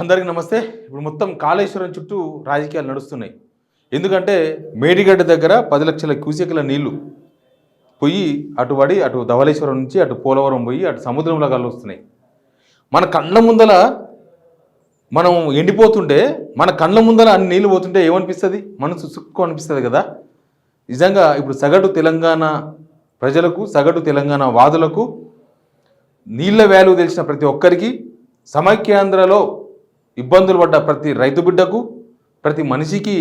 అందరికీ నమస్తే. ఇప్పుడు మొత్తం కాళేశ్వరం చుట్టూ రాజకీయాలు నడుస్తున్నాయి. ఎందుకంటే మేడిగడ్డ దగ్గర పది లక్షల క్యూసెక్ల నీళ్ళు పోయి అటు పడి అటు ధవళేశ్వరం నుంచి అటు పోలవరం పోయి అటు సముద్రంలో కలుస్తున్నాయి. మన కళ్ళ ముందల మనం ఎండిపోతుంటే మన కళ్ళ ముందల అన్ని నీళ్ళు పోతుంటే ఏమనిపిస్తుంది? మనసు సుక్కు అనిపిస్తుంది కదా. నిజంగా ఇప్పుడు సగటు తెలంగాణ ప్రజలకు సగటు తెలంగాణ వాదులకు నీళ్ళ వాల్యూ తెలిసిన ప్రతి ఒక్కరికి సమైక్యాంధ్రలో ఇబ్బందులు పడ్డ ప్రతి రైతు బిడ్డకు ప్రతి మనిషికి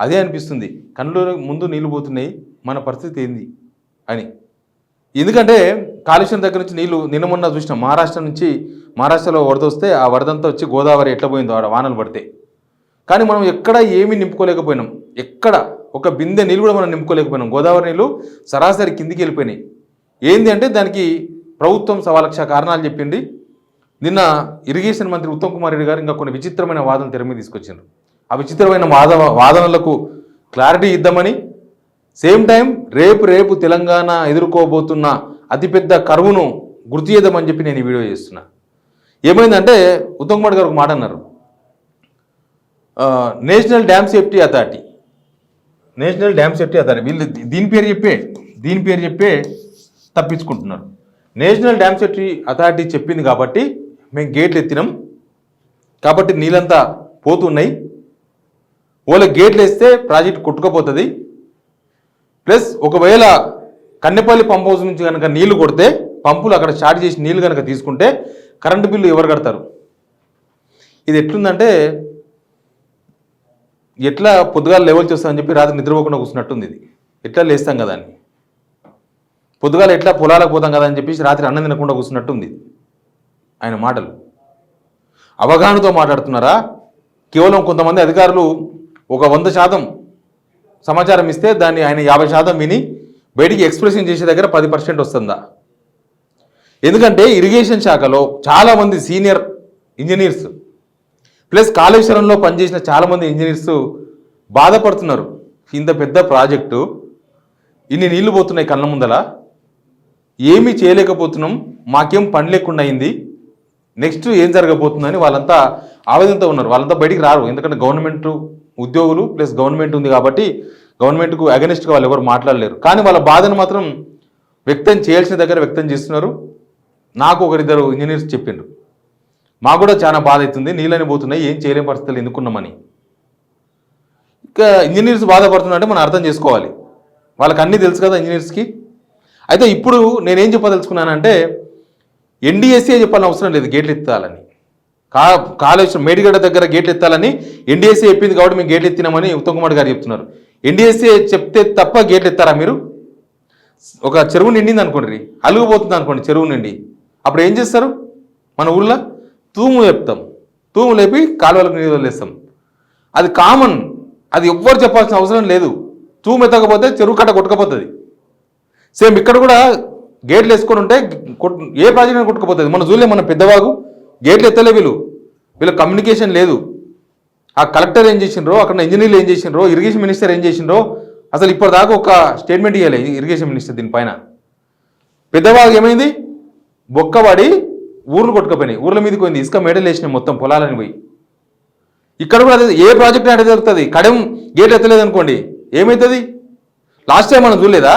అదే అనిపిస్తుంది. కళ్ళు ముందు నీళ్ళు పోతున్నాయి మన పరిస్థితి ఏంది అని. ఎందుకంటే కాలుష్యం దగ్గర నుంచి నీళ్ళు నిన్న మొన్న చూసిన. మహారాష్ట్ర నుంచి మహారాష్ట్రలో వరద వస్తే ఆ వరదంతా వచ్చి గోదావరి ఎట్లా పోయిందో ఆడ వానలు పడితే. కానీ మనం ఎక్కడ ఏమీ నింపుకోలేకపోయినాం. ఎక్కడ ఒక బిందె నీళ్ళు కూడా మనం నింపుకోలేకపోయినాం. గోదావరి నీళ్ళు సరాసరి కిందికి వెళ్ళిపోయినాయి. ఏంది అంటే దానికి ప్రభుత్వం సవా లక్ష కారణాలు చెప్పింది. నిన్న ఇరిగేషన్ మంత్రి ఉత్తమ్ కుమార్ రెడ్డి గారు ఇంకా కొన్ని విచిత్రమైన వాదన తెర మీద తీసుకొచ్చారు ఆ విచిత్రమైన వాద వాదనలకు క్లారిటీ ఇద్దామని సేమ్ టైం రేపు రేపు తెలంగాణ ఎదుర్కోబోతున్న అతిపెద్ద కరువును గుర్తు చేద్దామని చెప్పి నేను ఈ వీడియో చేస్తున్నా. ఏమైందంటే ఉత్తమ్ కుమార్ గారు ఒక మాట అన్నారు. National dam safety authority. National dam safety authority. వీళ్ళు దీని పేరు చెప్పే దీని పేరు చెప్పే తప్పించుకుంటున్నారు. నేషనల్ డ్యామ్ సేఫ్టీ అథారిటీ చెప్పింది కాబట్టి మేము గేట్లు ఎత్తినాం. కాబట్టి నీళ్ళంతా పోతున్నాయి. ఓల గేట్లు వేస్తే ప్రాజెక్ట్ కొట్టుకుపోతుంది. ప్లస్ ఒకవేళ కన్నెపల్లి పంప్ హౌస్ నుంచి కనుక నీళ్ళు కొడితే పంపులు అక్కడ స్టార్ట్ చేసి నీళ్ళు కనుక తీసుకుంటే కరెంటు బిల్లు ఎవరు కడతారు? ఇది ఎట్లుందంటే ఎట్లా పొద్దుగాల లెవెల్ చేస్తామని చెప్పి రాత్రి నిద్రపోకుండా కూర్చున్నట్టుంది ఇది. ఎట్లా లేస్తాం కదా అని. పొద్దుగాల ఎట్లా పొలాలకు పోతాం కదా అని చెప్పేసి రాత్రి అన్నం తినకుండా కూర్చున్నట్టుంది ఇది. ఆయన మాటలు. అవగాహనతో మాట్లాడుతున్నారా? కేవలం కొంతమంది అధికారులు ఒక వంద శాతం సమాచారం ఇస్తే దాన్ని ఆయన యాభై శాతం విని బయటికి ఎక్స్ప్రెషన్ చేసే దగ్గర పది పర్సెంట్ వస్తుందా? ఎందుకంటే ఇరిగేషన్ శాఖలో చాలామంది సీనియర్ ఇంజనీర్స్ ప్లస్ కాళేశ్వరంలో పనిచేసిన చాలామంది ఇంజనీర్స్ బాధపడుతున్నారు. ఇంత పెద్ద ప్రాజెక్టు ఇన్ని నీళ్ళు పోతున్నాయి కళ్ళ ముందల. ఏమీ చేయలేకపోతున్నాం మాకేం పని లేకుండా అయింది. నెక్స్ట్ ఏం జరగబోతుందని వాళ్ళంతా ఆవేదనతో ఉన్నారు. వాళ్ళంతా బయటికి రారు. ఎందుకంటే గవర్నమెంట్ ఉద్యోగులు ప్లస్ గవర్నమెంట్ ఉంది కాబట్టి గవర్నమెంట్కు అగెనిస్ట్గా వాళ్ళు ఎవరు మాట్లాడలేరు. కానీ వాళ్ళ బాధను మాత్రం వ్యక్తం చేయాల్సిన దగ్గర వ్యక్తం చేస్తున్నారు. నాకు ఒకరిద్దరు ఇంజనీర్స్ చెప్పిండ్రు. మాకు కూడా చాలా బాధ అవుతుంది. నీళ్ళని పోతున్నాయి. ఏం చేయలేని పరిస్థితులు ఎందుకున్నామని. ఇంకా ఇంజనీర్స్ బాధపడుతున్నారంటే మనం అర్థం చేసుకోవాలి. వాళ్ళకి అన్నీ తెలుసు కదా ఇంజనీర్స్కి అయితే ఇప్పుడు నేనేం చెప్పదలుచుకున్నానంటే ఎన్డీఎస్సీ చెప్పాలని అవసరం లేదు గేట్లు ఎత్తాలని. కా కాళేశ్వరం మేడిగడ్డ దగ్గర గేట్లు ఎత్తాలని ఎన్డీఎస్సీ చెప్పింది కాబట్టి మేము గేట్లు ఎత్తినామని ఉత్తమ్ కుమార్ గారు చెప్తున్నారు. ఎన్డీఎస్సీ చెప్తే తప్ప గేట్లు ఎత్తారా మీరు? ఒక చెరువు నిండింది అనుకోండి అలుగుపోతుంది అనుకోండి చెరువు నిండి. అప్పుడు ఏం చేస్తారు? మన ఊళ్ళో తూము చెప్తాం తూము లేపి కాలువలకు నీళ్ళు వదిలేస్తాం. అది కామన్ అది ఎవ్వరు చెప్పాల్సిన అవసరం లేదు. తూము ఎత్తకపోతే చెరువు కట్ట కొట్టుకపోతుంది. సేమ్ ఇక్కడ కూడా గేట్లు వేసుకొని ఉంటే ఏ ప్రాజెక్ట్ కొట్టుకుపోతుంది. మన చూడలే మన పెద్దవాగు గేట్లు ఎత్తలే వీళ్ళు. వీళ్ళ కమ్యూనికేషన్ లేదు. ఆ కలెక్టర్ ఏం చేసిండ్రో అక్కడ ఇంజనీర్లు ఏం చేసిండ్రో ఇరిగేషన్ మినిస్టర్ ఏం చేసిండ్రో అసలు ఇప్పటిదాకా ఒక స్టేట్మెంట్ ఇవ్వాలి ఇరిగేషన్ మినిస్టర్ దీనిపైన పెద్దవాగు ఏమైంది? బొక్కబడి ఊర్లు కొట్టుకుపోయినాయి. ఊర్ల మీదకి పోయింది. ఇసుక మేడలు వేసినాయి మొత్తం పొలాలని పోయి. ఇక్కడ కూడా అదే ఏ ప్రాజెక్ట్ అంటే జరుగుతుంది. కడెం గేట్ ఎత్తలేదు అనుకోండి ఏమవుతుంది లాస్ట్ టైం మనం చూడలేదా?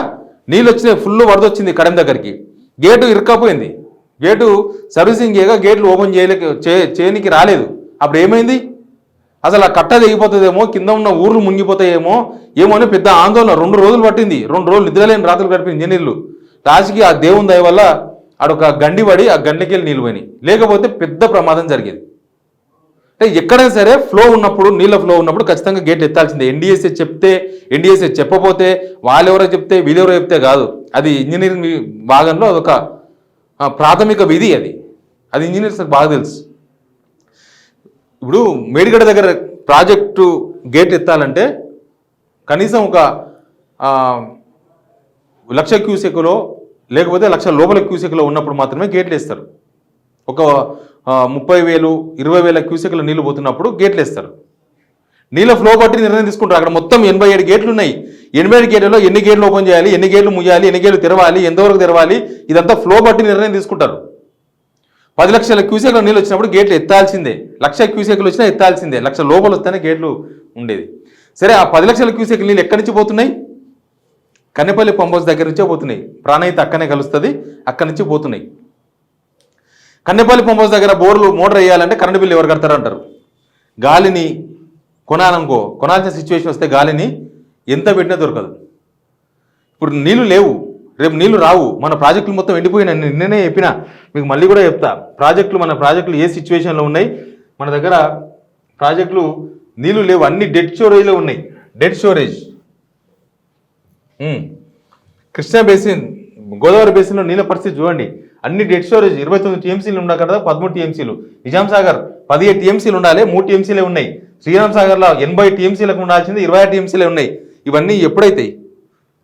నీళ్ళు వచ్చినాయి ఫుల్ వరద వచ్చింది కడెం దగ్గరికి. గేటు ఇరుక్కపోయింది. గేటు సర్వీసింగ్ చేయగా గేట్లు ఓపెన్ చేయలేక చే చేయనికి రాలేదు. అప్పుడు ఏమైంది? అసలు ఆ కట్ట తెగిపోతుందేమో కింద ఉన్న ఊర్లు మునిగిపోతాయేమో ఏమో అని పెద్ద ఆందోళన. రెండు రోజులు పట్టింది. రెండు రోజులు నిద్రలేని రాత్రులు గడిపిన ఇంజనీర్లు. రాజుకి ఆ దేవుని దయ వల్ల ఆడొక గండి పడి ఆ గండికి వెళ్ళి నీళ్ళు పోయినాయి. లేకపోతే పెద్ద ప్రమాదం జరిగేది. అంటే ఎక్కడైనా సరే ఫ్లో ఉన్నప్పుడు నీళ్ళ ఫ్లో ఉన్నప్పుడు ఖచ్చితంగా గేట్ ఎత్తాల్సిందే. ఎన్డీఎస్ఏ చెప్తే ఎన్డీఎస్ఏ చెప్పపోతే వాళ్ళెవరో చెప్తే వీళ్ళెవరో చెప్తే కాదు. అది ఇంజనీరింగ్ భాగంలో అదొక ప్రాథమిక విధి అది. అది ఇంజనీర్స్ బాగా తెలుసు. ఇప్పుడు మేడిగడ దగ్గర ప్రాజెక్టు గేట్ ఎత్తాలంటే కనీసం ఒక లక్ష క్యూసెక్లో లేకపోతే లక్ష లోపల క్యూసెక్లో ఉన్నప్పుడు మాత్రమే గేట్లు వేస్తారు. ఒక ముప్పై వేలు ఇరవై వేల క్యూసెక్ల నీళ్ళు పోతున్నప్పుడు గేట్లు వేస్తారు. నీళ్ళ ఫ్లో బట్టి నిర్ణయం తీసుకుంటారు. అక్కడ మొత్తం ఎనభై ఏడు గేట్లు ఉన్నాయి. ఎనభై ఏడు గేట్లలో ఎన్ని గేట్లు ఓపెన్ చేయాలి ఎన్ని గేట్లు ముయ్యాలి ఎన్ని గేట్లు తెరవాలి ఎంతవరకు తెరవాలి ఇదంతా ఫ్లో బట్టి నిర్ణయం తీసుకుంటారు. పది లక్షల క్యూసెక్ల నీళ్ళు వచ్చినప్పుడు గేట్లు ఎత్తాల్సిందే. లక్ష క్యూసెక్లు వచ్చినా ఎత్తాల్సిందే. లక్ష లోపల వస్తేనే గేట్లు ఉండేది. సరే ఆ పది లక్షల క్యూసెక్ల నీళ్ళు ఎక్కడి నుంచి పోతున్నాయి? కన్నెపల్లి పంప్ దగ్గర నుంచే పోతున్నాయి. ప్రాణయిత అక్కనే కలుస్తుంది. అక్కడి నుంచి పోతున్నాయి. కన్నెపల్లి పంపస్ దగ్గర బోర్లు మోటార్ వేయాలంటే కరెంటు బిల్లు ఎవరు కడతారంటారు? గాలిని కొనాలనుకో కొనాల్సిన సిచ్యువేషన్ వస్తే గాలిని ఎంత పెట్టినా దొరకదు. ఇప్పుడు నీళ్ళు లేవు రేపు నీళ్ళు రావు మన ప్రాజెక్టులు మొత్తం ఎండిపోయినా నిన్ననే చెప్పిన మీకు మళ్ళీ కూడా చెప్తా ప్రాజెక్టులు మన ప్రాజెక్టులు ఏ సిచ్యువేషన్లో ఉన్నాయి? మన దగ్గర ప్రాజెక్టులు నీళ్ళు లేవు అన్ని డెడ్ స్టోరేజ్లో ఉన్నాయి. Dead storage. Krishna basin Godavari బేసిన్లో నీళ్ళ పరిస్థితి చూడండి. అన్ని డెడ్ స్టోరేజ్ ఇరవై తొమ్మిది టీఎంసీలు ఉన్నాయి కదా పదమూడు టీఎంసీలు నిజాం సాగర్ పదిహేడు టీఎంసీలు ఉండాలి మూడు టీఎంసీలే ఉన్నాయి. శ్రీరామ్ సాగర్లో ఎనభై టీఎంసీలకు ఉండాల్సింది ఇరవై ఆరు టీఎంసీలే ఉన్నాయి. ఇవన్నీ ఎప్పుడైతాయి?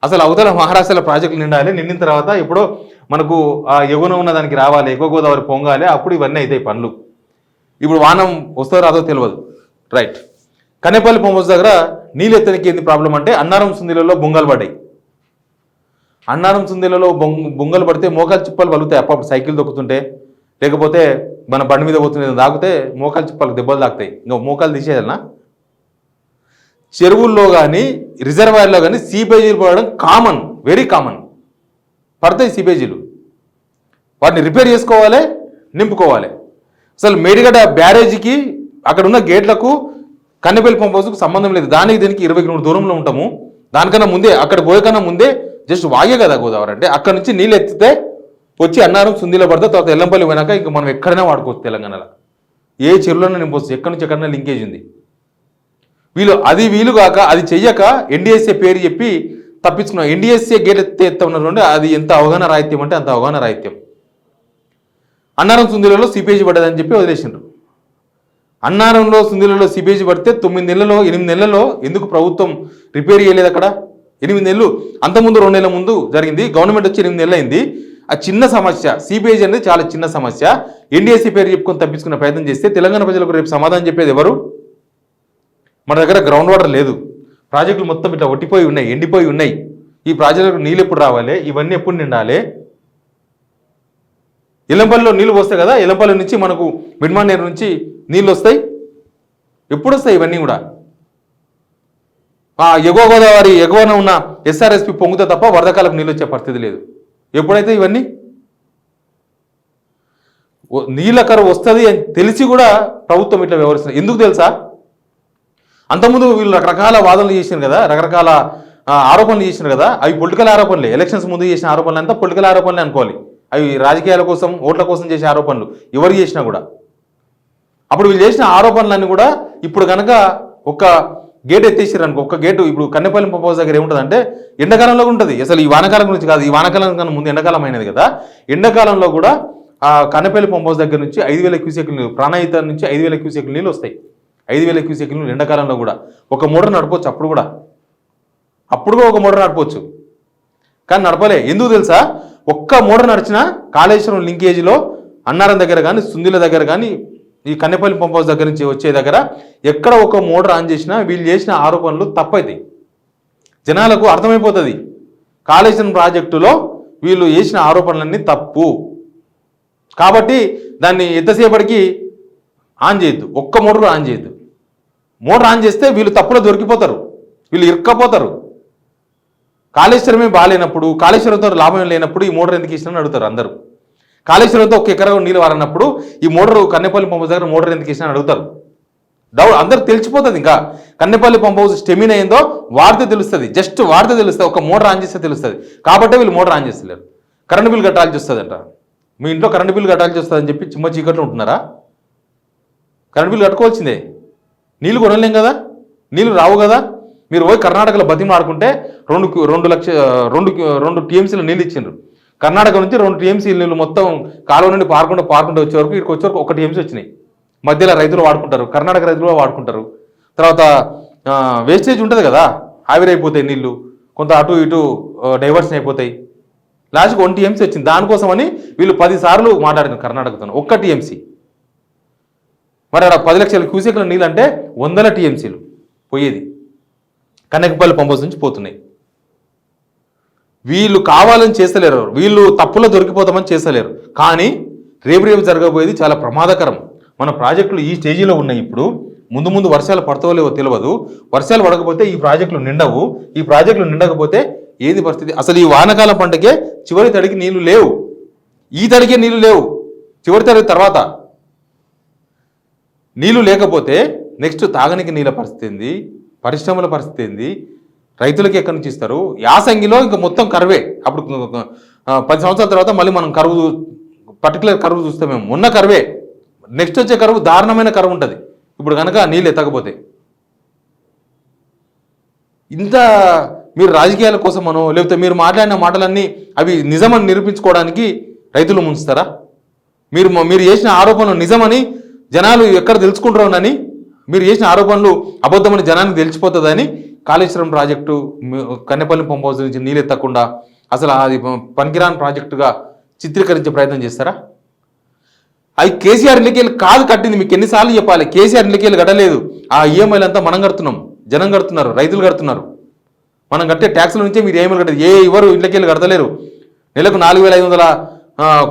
అసలు అవతల మహారాష్ట్రలో ప్రాజెక్టులు నిండాలి నిండిన తర్వాత ఇప్పుడు మనకు ఆ ఎగున ఉన్న దానికి రావాలి ఎగువ గోదావరి పొంగాలి అప్పుడు ఇవన్నీ అవుతాయి పనులు. ఇప్పుడు వానం వస్తుందో రాదో తెలియదు రైట్ కనేపల్లి పంపస్ దగ్గర నీళ్ళు ఎత్తనికి ఏంది ప్రాబ్లం అంటే అన్నారం సుందిలలో బొంగలు పడ్డాయి. అన్నారం సుందిలలో బొంగ బొంగలు పడితే మోకాలు చిప్పలు పలుగుతాయి అప్పుడు సైకిల్ దొక్కుతుంటే లేకపోతే మన బండి మీద పోతుంది తాగితే మోకాలు చిప్పలకు దెబ్బలు తాకుతాయి. ఇంకా మోకాలు తీసేయాలనా? చెరువుల్లో కానీ రిజర్వాయర్లో కానీ సీపేజీలు పడడం కామన్ వెరీ కామన్ పడతాయి సీపేజీలు. వాటిని రిపేర్ చేసుకోవాలి నింపుకోవాలి. అసలు మేడిగడ్డ బ్యారేజీకి అక్కడ ఉన్న గేట్లకు కన్నెపల్లి పంపోసుకు సంబంధం లేదు. దానికి దీనికి ఇరవై కిలోమీటర్ దూరంలో ఉంటాము. దానికన్నా ముందే అక్కడ పోయకన్నా ముందే జస్ట్ వాగే కదా గోదావరి అంటే అక్కడ నుంచి నీళ్ళు ఎత్తితే వచ్చి అన్నారం సుందిలో పడితే తర్వాత ఎల్లంపల్లి పోయినాక ఇంకా మనం ఎక్కడైనా వాడుకోవచ్చు తెలంగాణలో. ఏ చెరువులోనే నింపొచ్చు ఎక్కడి నుంచి ఎక్కడైనా లింకేజ్ ఉంది. వీళ్ళు అది వీలు కాక అది చెయ్యక ఎన్డీఎస్ఏ పేరు చెప్పి తప్పించుకున్నాం. ఎన్డీఎస్ఏ గేట్ ఎత్తే ఎత్తమన్నటువంటి అది ఎంత అవగాహన రాహిత్యం అంటే అంత అవగాహన రాహిత్యం. అన్నారం సుందిలలో సిపేజీ పడ్డదని చెప్పి వదిలేసిండ్రు. అన్నారంలో సుందిలలో సిపేజీ పడితే తొమ్మిది నెలలో ఎనిమిది నెలలో ఎందుకు ప్రభుత్వం రిపేర్ చేయలేదు అక్కడ? ఎనిమిది నెలలు. అంతకుముందు రెండు నెలల ముందు జరిగింది. గవర్నమెంట్ వచ్చి ఎనిమిది నెలలు అయింది. ఆ చిన్న సమస్య సిబిఐజీ అనేది చాలా చిన్న సమస్య. ఎన్డీఎస్సీ పేరు చెప్పుకొని తప్పించుకునే ప్రయత్నం చేస్తే తెలంగాణ ప్రజలకు రేపు సమాధానం చెప్పేది ఎవరు? మన దగ్గర గ్రౌండ్ వాటర్ లేదు. ప్రాజెక్టులు మొత్తం ఇట్లా ఒట్టిపోయి ఉన్నాయి ఎండిపోయి ఉన్నాయి. ఈ ప్రాజెక్టులకు నీళ్ళు ఎప్పుడు రావాలి? ఇవన్నీ ఎప్పుడు నిండాలి? ఇలంపల్లిలో నీళ్ళు వస్తాయి కదా? ఇలంపల్లి నుంచి మనకు మిడ్మాన్ నుంచి నీళ్ళు వస్తాయి? ఎప్పుడు వస్తాయి ఇవన్నీ కూడా? ఎగువ గోదావరి ఎగువన ఉన్న ఎస్ఆర్ఎస్పి పొంగితే తప్ప వరదకాలకు నీళ్ళు వచ్చే పరిస్థితి లేదు. ఎప్పుడైతే ఇవన్నీ నీళ్ళ కరువు వస్తుంది అని తెలిసి కూడా ప్రభుత్వం ఇట్లా వ్యవహరిస్తుంది ఎందుకు తెలుసా? అంతకుముందు వీళ్ళు రకరకాల వాదనలు చేసినారు కదా రకరకాల ఆరోపణలు చేసినారు కదా అవి పొలిటికల్ ఆరోపణలే. ఎలక్షన్స్ ముందు చేసిన ఆరోపణలు అంతా పొలిటికల్ ఆరోపణలే అనుకోవాలి. అవి రాజకీయాల కోసం ఓట్ల కోసం చేసే ఆరోపణలు ఎవరు చేసినా కూడా. అప్పుడు వీళ్ళు చేసిన ఆరోపణలన్నీ కూడా ఇప్పుడు కనుక ఒక గేట్ ఎత్తేసారు అనుకో ఒక గేటు ఇప్పుడు కన్నెపల్లి పంపౌస్ దగ్గర ఏముంటుందంటే ఎండాకాలంలో ఉంటుంది. అసలు ఈ వానకాలం గురించి కాదు ఈ వానకాలం కన్నా ముందు ఎండాకాలం అయినది కదా. ఎండాకాలంలో కూడా ఆ కన్నెపల్లి పంపౌస్ దగ్గర నుంచి ఐదు వేల క్యూసెక్లు నీళ్ళు ప్రాణాయిత నుంచి ఐదు వేల క్యూసెక్లు నీళ్ళు వస్తాయి. ఐదు వేల క్యూసెక్లు నీళ్ళు ఎండాకాలంలో కూడా. ఒక మోటార్ నడపవచ్చు అప్పుడు కూడా. అప్పుడు కూడా ఒక మోటార్ నడపవచ్చు కానీ నడపలే. ఎందుకు తెలుసా? ఒక్క మోటార్ నడిచినా కాళేశ్వరం లింకేజీలో అన్నారం దగ్గర కానీ సుందిల దగ్గర కానీ ఈ కన్నెపల్లి పంప్ హౌస్ దగ్గర నుంచి వచ్చే దగ్గర ఎక్కడ ఒక మోటార్ ఆన్ చేసినా వీళ్ళు చేసిన ఆరోపణలు తప్పైతాయి. జనాలకు అర్థమైపోతుంది. కాళేశ్వరం ప్రాజెక్టులో వీళ్ళు చేసిన ఆరోపణలన్నీ తప్పు. కాబట్టి దాన్ని ఎంతసేపటికి ఆన్ చేయొద్దు. ఒక్క మోటార్ ఆన్ చేయొద్దు. మోటార్ ఆన్ చేస్తే వీళ్ళు తప్పులో దొరికిపోతారు. వీళ్ళు ఇరుక్కపోతారు. కాళేశ్వరమే బాగాలేనప్పుడు కాళేశ్వరంతో లాభం లేనప్పుడు ఈ మోటార్ ఎందుకు ఇచ్చినా అడుగుతారు అందరూ. కాళేశ్వరంతో ఒక ఎకరా నీళ్ళు వారన్నప్పుడు ఈ మోటార్ కన్నెపల్లి పంప్ దగ్గర మోటార్ ఎందుకు ఇచ్చినా అడుగుతారు. డౌట్ అందరు తెలిసిపోతుంది ఇంకా. కన్నెపల్లి పంప్ హౌస్ స్టెమిన్ అయిందో వార్త తెలుస్తుంది. జస్ట్ వార్త తెలుస్తుంది. ఒక మోటార్ ఆన్ చేస్తే తెలుస్తుంది. కాబట్టి వీళ్ళు మోటార్ ఆన్ చేస్తలేరు. కరెంట్ బిల్ కట్టాల్సి వస్తుందంట. మీ ఇంట్లో కరెంట్ బిల్ కట్టాల్సి వస్తుందని చెప్పి చిమ్మ చీకట్లో ఉంటున్నారా? కరెంట్ బిల్ కట్టుకోవాల్సిందే. నీళ్ళు కొనలేం కదా? నీళ్ళు రావు కదా? మీరు పోయి కర్ణాటకలో బతిమాడుకుంటే రెండు రెండు లక్ష రెండు రెండు టీఎంసీలు నీళ్ళు ఇచ్చిండ్రు. కర్ణాటక నుంచి రెండు టీఎంసీ నీళ్ళు మొత్తం కాలువ నుండి పారుకుంటూ పారుకుంటూ వచ్చే వరకు ఇక్కడికి వచ్చే వరకు ఒక టీఎంసీ వచ్చినాయి. మధ్యలో రైతులు వాడుకుంటారు కర్ణాటక రైతులు కూడా వాడుకుంటారు. తర్వాత వేస్టేజ్ ఉంటుంది కదా ఆవిరైపోతాయి నీళ్ళు కొంత అటు ఇటు డైవర్షన్ అయిపోతాయి. లాస్ట్కి వన్ టీఎంసీ వచ్చింది. దానికోసమని వీళ్ళు పది సార్లు మాట్లాడిన కర్ణాటకతో. ఒక్క టీఎంసీ. మరి అక్కడ పది లక్షల క్యూసెక్ల నీళ్ళు అంటే వందల టీఎంసీలు పోయేది. కనకపల్లి పంపస్ నుంచి పోతున్నాయి. వీళ్ళు కావాలని చేస్తలేరు వీళ్ళు తప్పులో దొరికిపోతామని చేస్తలేరు. కానీ రేపు రేపు జరగబోయేది చాలా ప్రమాదకరం. మన ప్రాజెక్టులు ఈ స్టేజీలో ఉన్నాయి ఇప్పుడు. ముందు ముందు వర్షాలు పడతావో లేవో తెలియదు. వర్షాలు పడకపోతే ఈ ప్రాజెక్టులు నిండవు. ఈ ప్రాజెక్టులు నిండకపోతే ఏది పరిస్థితి? అసలు ఈ వానకాలం పంటకే చివరి తడికి నీళ్ళు లేవు. ఈ తడికే నీళ్ళు లేవు. చివరి తడి తర్వాత నీళ్ళు లేకపోతే నెక్స్ట్ తాగనికి నీళ్ళ పరిస్థితి ఏంది? పరిశ్రమల పరిస్థితి ఏంది? రైతులకి ఎక్కడి నుంచి ఇస్తారు? యాసంగిలో ఇంకా మొత్తం కరువే. అప్పుడు పది సంవత్సరాల తర్వాత మళ్ళీ మనం కరువు పర్టికులర్ కరువు చూస్తే మేము. ఉన్న కరువే. నెక్స్ట్ వచ్చే కరువు దారుణమైన కరువు ఉంటుంది. ఇప్పుడు కనుక నీళ్ళు ఎత్తకపోతే. ఇంత మీరు రాజకీయాల కోసమనో లేకపోతే మీరు మాట్లాడిన మాటలన్నీ అవి నిజమని నిరూపించుకోవడానికి రైతులు ముంచుతారా? మీరు మీరు చేసిన ఆరోపణలు నిజమని జనాలు ఎక్కడ తెలుసుకుంటారోనని మీరు చేసిన ఆరోపణలు అబద్ధమని జనానికి తెలిసిపోతుందని Kaleshwaram project Kannepalli pump house నుంచి నీళ్ళు ఎత్తకుండా అసలు అది పనికిరాని ప్రాజెక్టుగా చిత్రీకరించే ప్రయత్నం చేస్తారా? అవి కేసీఆర్ ఇళ్ళకెళ్ళి కాదు కట్టింది మీకు ఎన్నిసార్లు చెప్పాలి. కేసీఆర్ ఇళ్ళకెళ్ళి కట్టలేదు. ఆ ఈఎంఐలు అంతా మనం కడుతున్నాం. జనం కడుతున్నారు రైతులు కడుతున్నారు. మనం కట్టే ట్యాక్సుల నుంచే మీరు ఏమైనా కట్టదు. ఏ ఎవరు ఇళ్ళకేళ్ళు కడతలేరు. నెలకు నాలుగు వేల ఐదు వందల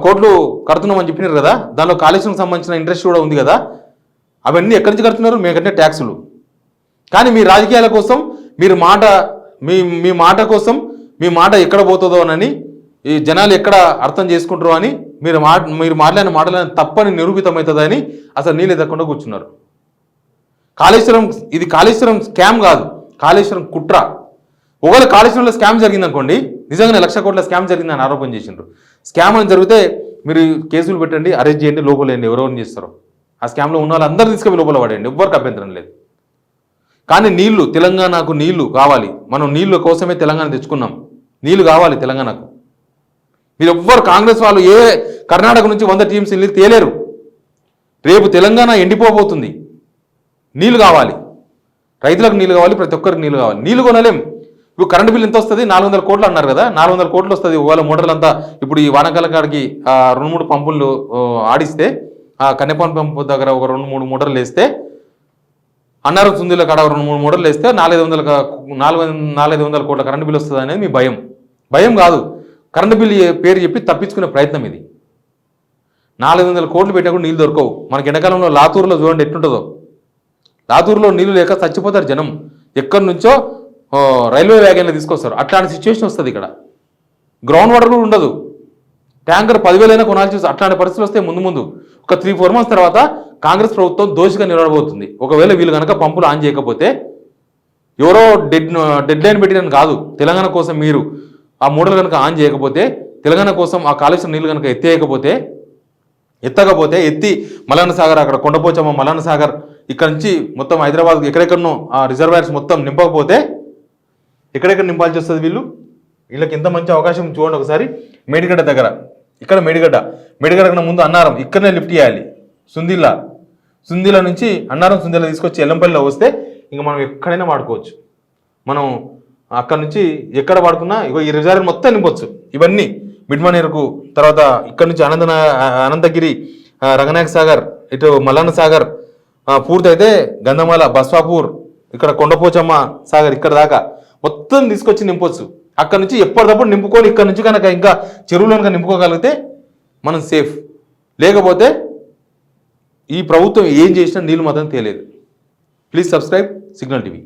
కోట్లు కడుతున్నామని చెప్పినారు కదా? దానిలో కాళేశ్వరం సంబంధించిన ఇంట్రెస్ట్ కూడా ఉంది కదా? అవన్నీ ఎక్కడి నుంచి కడుతున్నారు? మేము కట్టే ట్యాక్సులు. కానీ మీ రాజకీయాల కోసం మీరు మాట మీ మీ మాట కోసం మీ మాట ఎక్కడ పోతుందో అని ఈ జనాలు ఎక్కడ అర్థం చేసుకుంటారో అని మీరు మా మీరు మాట్లాడిన మాటలని తప్పని నిరూపితమవుతుందని అసలు నీళ్ళు ఎదగకుండా కూర్చున్నారు. కాళేశ్వరం ఇది కాళేశ్వరం స్కామ్ కాదు కాళేశ్వరం కుట్ర. ఒకవేళ కాళేశ్వరంలో స్కామ్ జరిగిందనుకోండి నిజంగానే లక్ష కోట్ల స్కామ్ జరిగిందని ఆరోపణ చేసిండ్రు. స్కామ్ అని జరిగితే మీరు కేసులు పెట్టండి అరెస్ట్ చేయండి లోపలేండి ఎవరెవరిని చేస్తారో. ఆ స్కామ్లో ఉన్న వాళ్ళందరూ తీసుకెళ్ళి లోపల పడండి ఎవ్వరికి అభ్యంతరం లేదు. కానీ నీళ్ళు తెలంగాణకు నీళ్ళు కావాలి. మనం నీళ్ళ కోసమే తెలంగాణ తెచ్చుకున్నాం. నీళ్ళు కావాలి తెలంగాణకు. మీరు ఎవ్వరు కాంగ్రెస్ వాళ్ళు ఏ కర్ణాటక నుంచి వంద టీమ్స్ నీళ్ళు తేలేరు. రేపు తెలంగాణ ఎండిపోబోతుంది. నీళ్ళు కావాలి. రైతులకు నీళ్ళు కావాలి ప్రతి ఒక్కరికి నీళ్ళు కావాలి. నీళ్ళు కొనలేం. ఇప్పుడు కరెంట్ బిల్ ఎంత వస్తుంది నాలుగు వందల కోట్లు అన్నారు కదా. నాలుగు వందల కోట్లు వస్తుంది. ఒకవేళ మోటార్లు అంతా ఇప్పుడు ఈ వానకాలం కాడికి రెండు మూడు పంపులు ఆడిస్తే ఆ కన్నెపాన్ పంపు దగ్గర ఒక రెండు మూడు మోటార్లు వేస్తే అన్నారు సుందిలో కాడ రెండు మూడు మోడల్ వేస్తే నాలుగైదు వందల నాలుగు నాలుగైదు వందల కోట్ల కరెంట్ బిల్ వస్తుంది అనేది మీ భయం. భయం కాదు. కరెంటు బిల్ పేరు చెప్పి తప్పించుకునే ప్రయత్నం ఇది. నాలుగు వందల కోట్లు పెట్టినా కూడా నీళ్ళు దొరకవు. మనకి ఎండాకాలంలో లాతూరులో చూడండి ఎట్టుంటుందో లాతూరులో నీళ్ళు లేక చచ్చిపోతారు జనం. ఎక్కడి నుంచో రైల్వే వ్యాగన్లో తీసుకొస్తారు. అట్లాంటి సిచ్యువేషన్ వస్తుంది ఇక్కడ. గ్రౌండ్ వాటర్ కూడా ఉండదు. ట్యాంకర్ పదివేలైనా కొనాల్సి వస్తుంది. అట్లాంటి పరిస్థితులు వస్తే ముందు ముందు. ఒక త్రీ ఫోర్ మంత్స్ తర్వాత కాంగ్రెస్ ప్రభుత్వం దోషిగా నిలబడబోతుంది. ఒకవేళ వీళ్ళు కనుక పంపులు ఆన్ చేయకపోతే ఎవరో డెడ్ డెడ్ లైన్ పెట్టినని కాదు. తెలంగాణ కోసం మీరు ఆ మూడలు కనుక ఆన్ చేయకపోతే తెలంగాణ కోసం ఆ కాళేశ్వరం నీళ్ళు కనుక ఎత్తేయకపోతే ఎత్తకపోతే ఎత్తి మలాన సాగర్ అక్కడ కొండపోచమ్మ మలాన సాగర్ ఇక్కడ నుంచి మొత్తం హైదరాబాద్ ఎక్కడెక్కడనో ఆ రిజర్వాయర్స్ మొత్తం నింపకపోతే ఎక్కడెక్కడ నింపాల్సి వస్తుంది వీళ్ళు? వీళ్ళకి ఎంత మంచి అవకాశం చూడండి ఒకసారి. మేడిగడ్డ దగ్గర. ఇక్కడ మేడిగడ్డ. మేడిగడ్డ ముందు అన్నారం. ఇక్కడనే లిఫ్ట్ చేయాలి. సుందిల్లా. సుందిల నుంచి అన్నారం సుందిల తీసుకొచ్చి ఎల్లంపల్లిలో వస్తే ఇంకా మనం ఎక్కడైనా వాడుకోవచ్చు. మనం అక్కడ నుంచి ఎక్కడ వాడుకున్నా ఇగో ఈ రిజర్వ్ మొత్తం నింపొచ్చు ఇవన్నీ మిడ్మనేరుకు తర్వాత ఇక్కడ నుంచి అనంత అనంతగిరి రంగనాయక సాగర్ ఇటు మల్లన్న సాగర్ ఆ, పూర్తయితే గంధమాల బస్వాపూర్ ఇక్కడ కొండపోచమ్మ సాగర్ ఇక్కడ దాకా మొత్తం తీసుకొచ్చి నింపొచ్చు. అక్కడ నుంచి ఎప్పటికప్పుడు నింపుకొని ఇక్కడ నుంచి కనుక ఇంకా చెరువులో కనుక నింపుకోగలిగితే మనం సేఫ్. లేకపోతే ఈ ప్రభుత్వం ఏం చేసినా నీళ్ళు మాత్రం తేలేదు. Please subscribe signal TV